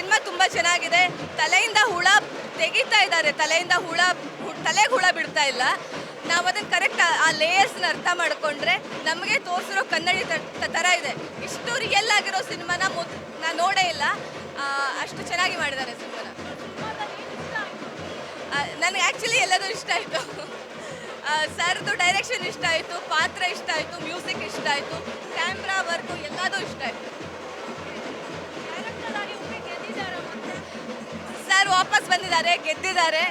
Cinema ತುಂಬ ಚೆನ್ನಾಗಿದೆ. ತಲೆಯಿಂದ ಹುಳ ತೆಗಿತಾ ಇದ್ದಾರೆ. ತಲೆಯಿಂದ ಹುಳ ತಲೆಗೆ ಹುಳ ಬಿಡ್ತಾ ಇಲ್ಲ. ನಾವು ಅದನ್ನು ಕರೆಕ್ಟ್ ಆ ಲೇಯರ್ಸ್ನ ಅರ್ಥ ಮಾಡಿಕೊಂಡ್ರೆ ನಮಗೆ ತೋರಿಸಿರೋ ಕನ್ನಡಿ ಥರ ಇದೆ. ಇಷ್ಟು ರಿಯಲ್ ಆಗಿರೋ ಸಿನಿಮಾನ ಮೊದ್ ನಾನು ನೋಡೇ ಇಲ್ಲ. ಅಷ್ಟು ಚೆನ್ನಾಗಿ ಮಾಡಿದ್ದಾರೆ ಸಿನಿಮಾನ. ನನಗೆ ಆ್ಯಕ್ಚುಲಿ ಎಲ್ಲದೂ ಇಷ್ಟ ಆಯಿತು. ಸರ್ದು ಡೈರೆಕ್ಷನ್ ಇಷ್ಟ ಆಯಿತು, ಪಾತ್ರ ಇಷ್ಟ ಆಯಿತು ಮ್ಯೂಸಿಕ್ ಇಷ್ಟ ಆಯಿತು ಕ್ಯಾಮ್ರಾ ವರ್ಕು ಎಲ್ಲದೂ ಇಷ್ಟ ಆಯಿತು. ಬಂದಿದ್ದಾರೆ, ಗೆದ್ದಿದ್ದಾರೆ.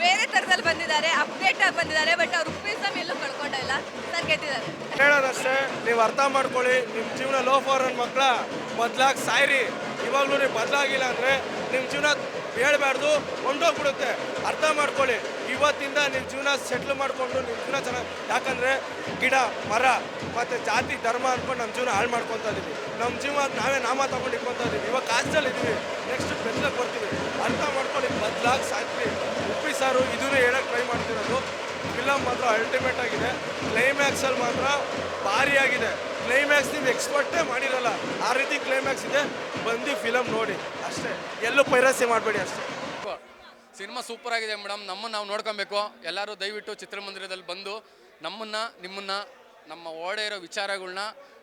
ಬೇರೆ ಥರದಲ್ಲಿ ಬಂದಿದ್ದಾರೆ ಅಪ್ಡೇಟ್ ಆಗಿ ಬಂದಿದ್ದಾರೆ ಬಟ್ ಅವ್ರು ಉಪ್ಪಿಸಮ್ ಎಲ್ಲೂ ಕಳ್ಕೊಂಡಿಲ್ಲ ಸರ್, ಗೆದ್ದಿದ್ದಾರೆ. ಹೇಳೋದಷ್ಟೇ ನೀವು ಅರ್ಥ ಮಾಡ್ಕೊಳ್ಳಿ ನಿಮ್ಮ ಜೀವನ ಲೋ ಫಾರನ್ ಮಕ್ಕಳ ಬದಲಾಗಿ ಸಾಯ್ರಿ. ಇವಾಗಲೂ ನೀವು ಬದಲಾಗಿಲ್ಲ ಅಂದರೆ ನಿಮ್ಮ ಜೀವನ ಹೇಳ್ಬಾರ್ದು, ಕೊಂಡೋಗ್ಬಿಡುತ್ತೆ. ಅರ್ಥ ಮಾಡ್ಕೊಳ್ಳಿ. ಇವತ್ತಿಂದ ನಿಮ್ಮ ಜೀವನ ಸೆಟ್ಲ್ ಮಾಡಿಕೊಂಡು ನಿಮ್ಮ ಜೀವನ ಚೆನ್ನಾಗಿ ಯಾಕಂದರೆ ಗಿಡ, ಮರ ಮತ್ತು ಜಾತಿ, ಧರ್ಮ ಅಂದ್ಕೊಂಡು ನಮ್ಮ ಜೀವನ ಹಾಳು ಮಾಡ್ಕೊತಾ ಇದ್ದೀವಿ ನಮ್ಮ ಜೀವನ ನಾವೇ ನಾಮ ತಗೊಂಡು ಇಟ್ಕೊತಾ ಇದೀವಿ. ಇವಾಗ ಕಾಸ್ಟಲ್ಲಿ ಇದ್ದೀವಿ ನೆಕ್ಸ್ಟ್ ಬೆತ್ತಲಕ್ಕೆ ಬರ್ತೀವಿ. ಅರ್ಥ ಮಾಡ್ಕೊಳ್ಳಿ. ಬದಲಾಗಿ ಸಾಕ್ತೀವಿ ಉಪ್ಪಿ ಸಾರು ಇದನ್ನು ಹೇಳೋಕ್ಕೆ ಟ್ರೈ ಮಾಡ್ತಿರೋದು. ಫಿಲಮ್ ಮಾತ್ರ ಅಲ್ಟಿಮೇಟ್ ಆಗಿದೆ. ಕ್ಲೈಮ್ಯಾಕ್ಸಲ್ಲಿ ಮಾತ್ರ ಭಾರಿ ಆಗಿದೆ ಕ್ಲೈಮ್ಯಾಕ್ಸ್ ನೀವು ಎಕ್ಸ್ಪರ್ಟೇ ಮಾಡಿರಲ್ಲ. ಆ ರೀತಿ ಕ್ಲೈಮ್ಯಾಕ್ಸ್ ಇದೆ. ಬಂದು ಫಿಲಮ್ ನೋಡಿ. ಅಷ್ಟೇ. ಎಲ್ಲೂ ಪೈರಸಿ ಮಾಡಬೇಡಿ ಅಷ್ಟೇ. ಸಿನಿಮಾ ಸೂಪರ್ ಆಗಿದೆ ಮೇಡಮ್. ನಮ್ಮನ್ನು ನಾವು ನೋಡ್ಕೊಬೇಕು. ಎಲ್ಲರೂ ದಯವಿಟ್ಟು ಚಿತ್ರಮಂದಿರದಲ್ಲಿ ಬಂದು ನಮ್ಮನ್ನು, ನಿಮ್ಮನ್ನು, ನಮ್ಮ ಓಡೇ ಇರೋ ವಿಚಾರಗಳನ್ನ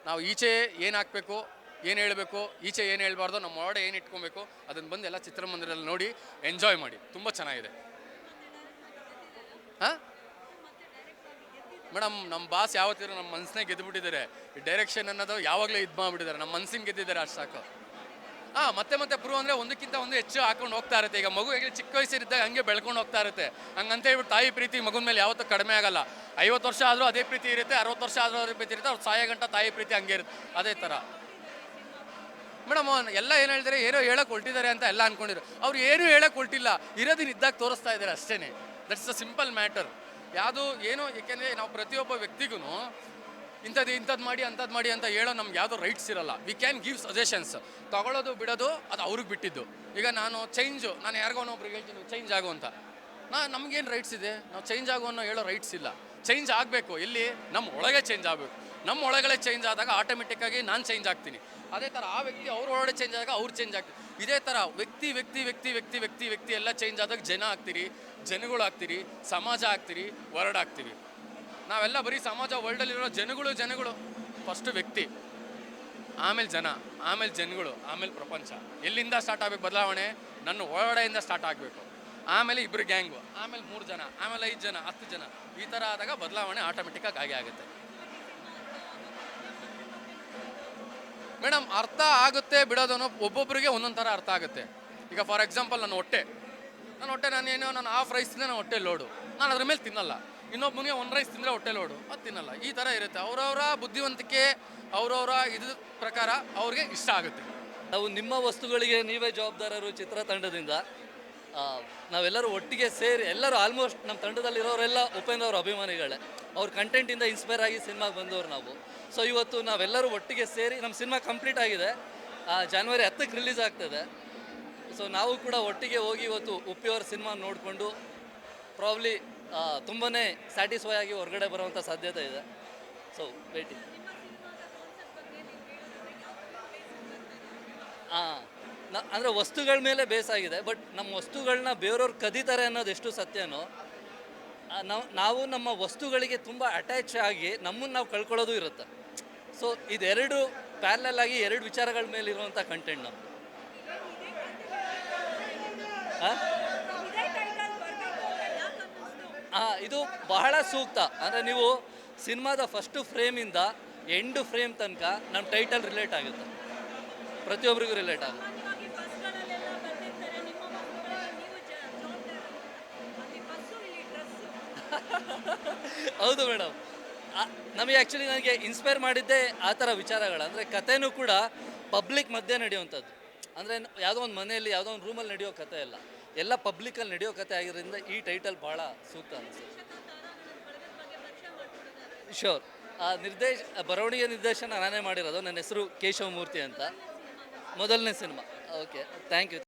ನಾವು ಈಚೆ ಏನು ಹಾಕಬೇಕು, ಏನು ಹೇಳಬೇಕು, ಈಚೆ ಏನು ಹೇಳ್ಬಾರ್ದು, ನಮ್ಮ ಓಡೆ ಏನು ಇಟ್ಕೊಬೇಕು, ಅದನ್ನು ಬಂದು ಎಲ್ಲ ಚಿತ್ರಮಂದಿರದಲ್ಲಿ ನೋಡಿ ಎಂಜಾಯ್ ಮಾಡಿ. ತುಂಬ ಚೆನ್ನಾಗಿದೆ. ಹಾಂ? ಮೇಡಮ್ ನಮ್ಮ ಬಾಸ್ ಯಾವತ್ತಿದ್ರು ನಮ್ಮ ಮನಸ್ಸನ್ನೇ ಗೆದ್ದುಬಿಟ್ಟಿದ್ದಾರೆ ಡೈರೆಕ್ಷನ್ ಅನ್ನೋದು ಯಾವಾಗಲೂ ಇದು ಮಾಡಿಬಿಟ್ಟಿದ್ದಾರೆ. ನಮ್ಮ ಮನಸ್ಸಿನ ಗೆದ್ದಿದ್ದಾರೆ ಅಷ್ಟು ಸಾಕು. ಹಾಂ ಮತ್ತೆ ಮತ್ತೆ ಪ್ರೂವ್ ಅಂದರೆ ಒಂದಕ್ಕಿಂತ ಒಂದು ಹೆಚ್ಚು ಹಾಕೊಂಡು ಹೋಗ್ತಾ ಇರುತ್ತೆ. ಈಗ ಮಗು ಹೇಗೆ ಚಿಕ್ಕ ವಯಸ್ಸಿರಿದ್ದಾಗ ಹಂಗೆ ಬೆಳ್ಕೊಂಡು ಹೋಗ್ತಾ ಇರುತ್ತೆ. ಹಂಗಂತ ಹೇಳ್ಬಿಟ್ಟು ತಾಯಿ ಪ್ರೀತಿ ಮಗುನ ಮೇಲೆ ಯಾವತ್ತೂ ಕಡಿಮೆ ಆಗಲ್ಲ. ಐವತ್ತು ವರ್ಷ ಆದರೂ ಅದೇ ಪ್ರೀತಿ ಇರುತ್ತೆ, ಅರವತ್ತು ವರ್ಷ ಆದರೂ ಅದೇ ಪ್ರೀತಿ ಇರುತ್ತೆ, ಅವ್ರು ಸಾಯ ಗಂಟ ತಾಯಿ ಪ್ರೀತಿ ಹಂಗೆ ಇರುತ್ತೆ. ಅದೇ ಥರ ಮೇಡಮ್ ಎಲ್ಲ ಏನು ಹೇಳಿದರೆ ಏನೋ ಹೇಳಕ್ಕೆ ಹೊಲ್ಟಿದ್ದಾರೆ ಅಂತ ಎಲ್ಲ ಅನ್ಕೊಂಡಿದ್ರು. ಅವ್ರು ಏನೂ ಹೇಳಕ್ಕೆ ಹೊಲ್ಟಿಲ್ಲ ಇರೋದನ್ನ ಇದ್ದಾಗ ತೋರಿಸ್ತಾ ಇದ್ದಾರೆ ಅಷ್ಟೇ ದಟ್ಸ್ ಅ ಸಿಂಪಲ್ ಮ್ಯಾಟರ್ ಯಾವುದು ಏನು, ಏಕೆಂದರೆ ನಾವು ಪ್ರತಿಯೊಬ್ಬ ವ್ಯಕ್ತಿಗೂ ಇಂಥದ್ದು ಇಂಥದ್ದು ಮಾಡಿ, ಅಂಥದ್ದು ಮಾಡಿ ಅಂತ ಹೇಳೋ ನಮ್ಗೆ ಯಾವುದೋ ರೈಟ್ಸ್ ಇರಲ್ಲ. ವಿ ಕ್ಯಾನ್ ಗಿವ್ ಸಜೆಷನ್ಸ್ ತಗೊಳ್ಳೋದು, ಬಿಡೋದು, ಅದು ಅವ್ರಿಗೆ ಬಿಟ್ಟಿದ್ದು. ಈಗ ನಾನು ಚೇಂಜು ನಾನು ಯಾರಿಗೋ ಒಬ್ಬರಿಗೆ ಹೇಳ್ತೀನಿ ಚೇಂಜ್ ಆಗು ಅಂತ. ನಾ, ನಮಗೇನು ರೈಟ್ಸ್ ಇದೆ? ನಾವು ಚೇಂಜ್ ಆಗು ಅನ್ನೋ ಹೇಳೋ ರೈಟ್ಸ್ ಇಲ್ಲ. ಚೇಂಜ್ ಆಗಬೇಕು. ಇಲ್ಲಿ ನಮ್ಮ ಒಳಗೆ ಚೇಂಜ್ ಆಗಬೇಕು. ನಮ್ಮ ಒಳಗಡೆ ಚೇಂಜ್ ಆದಾಗ ಆಟೋಮೆಟಿಕ್ಕಾಗಿ ನಾನು ಚೇಂಜ್ ಆಗ್ತೀನಿ. ಅದೇ ಥರ ಆ ವ್ಯಕ್ತಿ ಅವ್ರ ಒಳಗಡೆ ಚೇಂಜ್ ಆದಾಗ ಅವ್ರು ಚೇಂಜ್ ಆಗ್ತೀನಿ ಇದೇ ಥರ ವ್ಯಕ್ತಿ ವ್ಯಕ್ತಿ ವ್ಯಕ್ತಿ ವ್ಯಕ್ತಿ ವ್ಯಕ್ತಿ ವ್ಯಕ್ತಿ ಎಲ್ಲ ಚೇಂಜ್ ಆದಾಗ ಜನ ಆಗ್ತೀರಿ, ಜನಗಳು ಆಗ್ತೀರಿ, ಸಮಾಜ ಆಗ್ತೀರಿ ವರ್ಡ್ ಆಗ್ತೀವಿ ನಾವೆಲ್ಲ ಬರೀ ಸಮಾಜ ವರ್ಲ್ಡಲ್ಲಿರೋ ಜನಗಳು ಜನಗಳು. ಫಸ್ಟು ವ್ಯಕ್ತಿ, ಆಮೇಲೆ ಜನ, ಆಮೇಲೆ ಜನಗಳು, ಆಮೇಲೆ ಪ್ರಪಂಚ. ಎಲ್ಲಿಂದ ಸ್ಟಾರ್ಟ್ ಆಗಬೇಕು ಬದಲಾವಣೆ? ನನ್ನ ಒಳಗಡೆಯಿಂದ ಸ್ಟಾರ್ಟ್ ಆಗಬೇಕು. ಆಮೇಲೆ ಇಬ್ಬರು ಗ್ಯಾಂಗು ಆಮೇಲೆ ಮೂರು ಜನ, ಆಮೇಲೆ ಐದು ಜನ, ಹತ್ತು ಜನ. ಈ ಥರ ಆದಾಗ ಬದಲಾವಣೆ ಆಟೋಮೆಟಿಕ್ಕಾಗಿ ಆಗೇ ಆಗುತ್ತೆ. ಮೇಡಮ್, ಅರ್ಥ ಆಗುತ್ತೆ ಬಿಡೋದನ್ನು ಒಬ್ಬೊಬ್ಬರಿಗೆ ಒಂದೊಂದು ಥರ ಅರ್ಥ ಆಗುತ್ತೆ. ಈಗ ಫಾರ್ ಎಕ್ಸಾಂಪಲ್ ನನ್ನ ಹೊಟ್ಟೆ. ನನ್ನ ಹೊಟ್ಟೆ ನಾನು ಏನೋ ನಾನು ಹಾಫ್ ರೈಸ್ ತಿಂದರೆ ನಾನು ಹೊಟ್ಟೆ ಲೋಡು ನಾನು ಅದ್ರ ಮೇಲೆ ತಿನ್ನಲ್ಲ. ಇನ್ನೊಬ್ಬನಿಗೆ ಒಂದು ರೈಸ್ ತಿಂದರೆ ಹೊಟ್ಟೆ ಲೋಡು ಅದು ತಿನ್ನಲ್ಲ. ಈ ಥರ ಇರುತ್ತೆ. ಅವರವರ ಬುದ್ಧಿವಂತಿಕೆ, ಅವರವರ ಇದ್ರ ಪ್ರಕಾರ ಅವ್ರಿಗೆ ಇಷ್ಟ ಆಗುತ್ತೆ. ನಾವು ನಿಮ್ಮ ವಸ್ತುಗಳಿಗೆ ನೀವೇ ಜವಾಬ್ದಾರರು ಚಿತ್ರತಂಡದಿಂದ ನಾವೆಲ್ಲರೂ ಒಟ್ಟಿಗೆ ಸೇರಿ ಎಲ್ಲರೂ ಆಲ್ಮೋಸ್ಟ್ ನಮ್ಮ ತಂಡದಲ್ಲಿರೋರೆಲ್ಲ ಉಪೇಂದ್ರ ಅವರ ಅಭಿಮಾನಿಗಳೇ. ಅವ್ರ ಕಂಟೆಂಟಿಂದ ಇನ್ಸ್ಪೈರ್ ಆಗಿ ಸಿನಿಮಾಗೆ ಬಂದವರು ನಾವು. ಸೊ ಇವತ್ತು ನಾವೆಲ್ಲರೂ ಒಟ್ಟಿಗೆ ಸೇರಿ ನಮ್ಮ ಸಿನಿಮಾ ಕಂಪ್ಲೀಟ್ ಆಗಿದೆ. ಜಾನ್ವರಿ ಹತ್ತಕ್ಕೆ ರಿಲೀಸ್ ಆಗ್ತದೆ. ಸೊ ನಾವು ಕೂಡ ಒಟ್ಟಿಗೆ ಹೋಗಿ ಇವತ್ತು ಉಪ್ಪಿಯವರ ಸಿನಿಮಾ ನೋಡಿಕೊಂಡು ಪ್ರಾಬ್ಲಿ ತುಂಬಾ ಸ್ಯಾಟಿಸ್ಫೈ ಆಗಿ ಹೊರಗಡೆ ಬರುವಂಥ ಸಾಧ್ಯತೆ ಇದೆ. ಸೊ ಭೇಟಿ ಹಾಂ ನ, ಅಂದರೆ ವಸ್ತುಗಳ ಮೇಲೆ ಬೇಸಾಗಿದೆ ಬಟ್ ನಮ್ಮ ವಸ್ತುಗಳನ್ನ ಬೇರೆಯವ್ರು ಕದೀತಾರೆ ಅನ್ನೋದು ಎಷ್ಟು ಸತ್ಯನೋ ನಾವು ನಾವು ನಮ್ಮ ವಸ್ತುಗಳಿಗೆ ತುಂಬ ಅಟ್ಯಾಚ್ ಆಗಿ ನಮ್ಮನ್ನು ನಾವು ಕಳ್ಕೊಳ್ಳೋದು ಇರುತ್ತೆ. ಸೊ ಇದೆರಡು ಪ್ಯಾರಲಲ್ ಆಗಿ ಎರಡು ವಿಚಾರಗಳ ಮೇಲೆ ಇರುವಂಥ ಕಂಟೆಂಟ್ ನಮ್ಮದು ಹಾಂ ಇದು ಬಹಳ ಸೂಕ್ತ. ಅಂದರೆ ನೀವು ಸಿನಿಮಾದ ಫಸ್ಟು ಫ್ರೇಮಿಂದ ಎಂಡು ಫ್ರೇಮ್ ತನಕ ನಮ್ಮ ಟೈಟಲ್ ರಿಲೇಟ್ ಆಗುತ್ತೆ. ಪ್ರತಿಯೊಬ್ಬರಿಗೂ ರಿಲೇಟ್ ಆಗುತ್ತೆ. ಹೌದು ಮೇಡಮ್. ನಮಗೆ ಆ್ಯಕ್ಚುಲಿ ನನಗೆ ಇನ್ಸ್ಪೈರ್ ಮಾಡಿದ್ದೇ ಆ ಥರ ವಿಚಾರಗಳು. ಅಂದರೆ ಕಥೆನೂ ಕೂಡ ಪಬ್ಲಿಕ್ ಮಧ್ಯೆ ನಡೆಯುವಂಥದ್ದು. ಅಂದರೆ ಯಾವುದೋ ಒಂದು ಮನೆಯಲ್ಲಿ, ಯಾವುದೋ ಒಂದು ರೂಮಲ್ಲಿ ನಡೆಯೋ ಕಥೆ ಅಲ್ಲ. ಎಲ್ಲ ಪಬ್ಲಿಕಲ್ಲಿ ನಡೆಯೋ ಕಥೆ ಆಗಿರೋದ್ರಿಂದ ಈ ಟೈಟಲ್ ಭಾಳ ಸೂಕ್ತ ಅನಿಸುತ್ತೆ. ಶೋರ್ ಆ ನಿರ್ದೇಶ, ಬರವಣಿಗೆ ನಿರ್ದೇಶನ ನಾನೇ ಮಾಡಿರೋದು. ನನ್ನ ಹೆಸರು ಕೇಶವಮೂರ್ತಿ ಅಂತ. ಮೊದಲನೇ ಸಿನಿಮಾ. Okay thank you